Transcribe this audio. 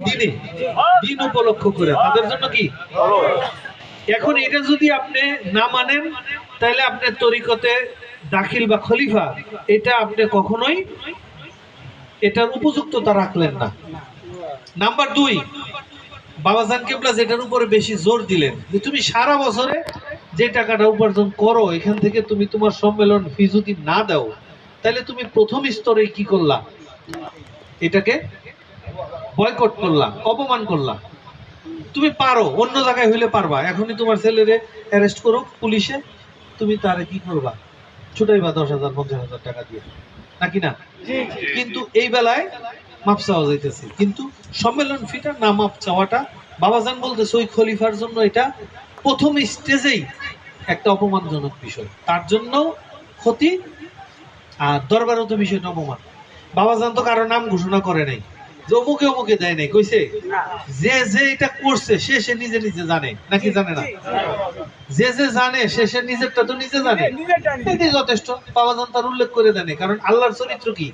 দিনে, দিন উপলক্ষ করে, তাদের জন্য কি? এখন এটা যদি আপনি না মানেন, তাহলে আপনার তরিকতে দাখিল বা খলিফা, এটা আপনি কখনোই এটার উপযুক্ততা রাখলেন না। নাম্বার দুই উপরে বেশি জোর দিলেন, যে তুমি সারা বছরে যে টাকাটা উপার্জন করো, এখান থেকে তুমি তোমার সম্মেলন ফি যদি না দাও, তাহলে তুমি প্রথম স্তরে কি করলা? এটাকে বয়কট করলাম অপমান করলাম। তুমি পারো অন্য জায়গায় হইলে পারবা। এখনই তোমার ছেলেরে অ্যারেস্ট করো পুলিশে। তুমি তারে কি করবা? ছুটাইবা দশ হাজার পঞ্চাশ হাজার টাকা দিয়ে। নাকি না? কিন্তু এই বেলায় মাপ চাওয়া যাইতেছে। কিন্তু সম্মেলন ফিটা না মাপ চাওয়াটা বাবাজান বলতেছে ওই খলিফার জন্য এটা প্রথম স্টেজেই একটা অপমানজনক বিষয়। তার জন্য ক্ষতি আর দরবারত বিষয়টা অপমান। বাবাজান তো কারও নাম ঘোষণা করে নাই। যে অমুকে অমুকে দেয় নাই কইছে? যে যে এটা করছে সে সে নিজে নিজে জানে নাকি জানে না? যে যে জানে সে সে নিজেরটা তো নিজে জানে। এটাই যথেষ্ট। বাবাজান তার উল্লেখ করে দেয় কারণ আল্লাহর চরিত্র কি?